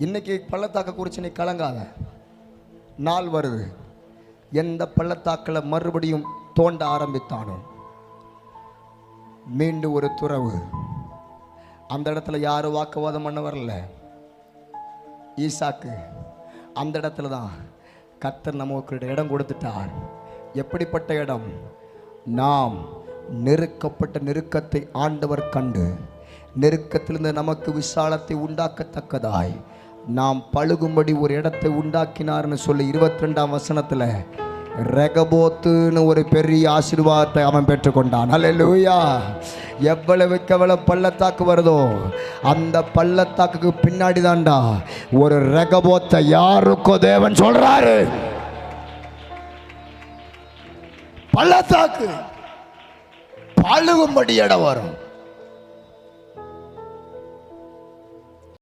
இன்னைக்கு பள்ளத்தாக்க குறித்து நீ கலங்காத. நாள் வருது. எந்த பள்ளத்தாக்கில் மறுபடியும் தோண்ட ஆரம்பித்தானோ. மீண்டும் ஒரு துறவு. அந்த இடத்துல யாரும் வாக்குவாதம் பண்ண வரல? ஈசாக்கு. அந்த இடத்துல தான் கர்த்தர் நமக்கு இடம் கொடுத்துட்டார். எப்படிப்பட்ட இடம்? நாம் நெருக்கப்பட்ட நெருக்கத்தை ஆண்டவர் கண்டு நெருக்கத்திலிருந்து நமக்கு விசாலத்தை உண்டாக்கத்தக்கதாய் நாம் பழுகும்படி ஒரு இடத்தை உண்டாக்கினார்னு சொல்லி இருபத்தி ரெண்டாம் வசனத்தில் ரெகபோத்துன்னு ஒரு பெரிய ஆசீர்வாதத்தை அவன் பெற்றுக்கொண்டான். அல்லேலூயா எவ்வளவுக்கு எவ்வளவு பள்ளத்தாக்கு வருதோ அந்த பள்ளத்தாக்குக்கு பின்னாடி தான்டா ஒரு ரெகபோத்தை யாருக்கோ தேவன் சொல்றாரு. பள்ளத்தாக்கு பழுகும்படி இடம் வரும்.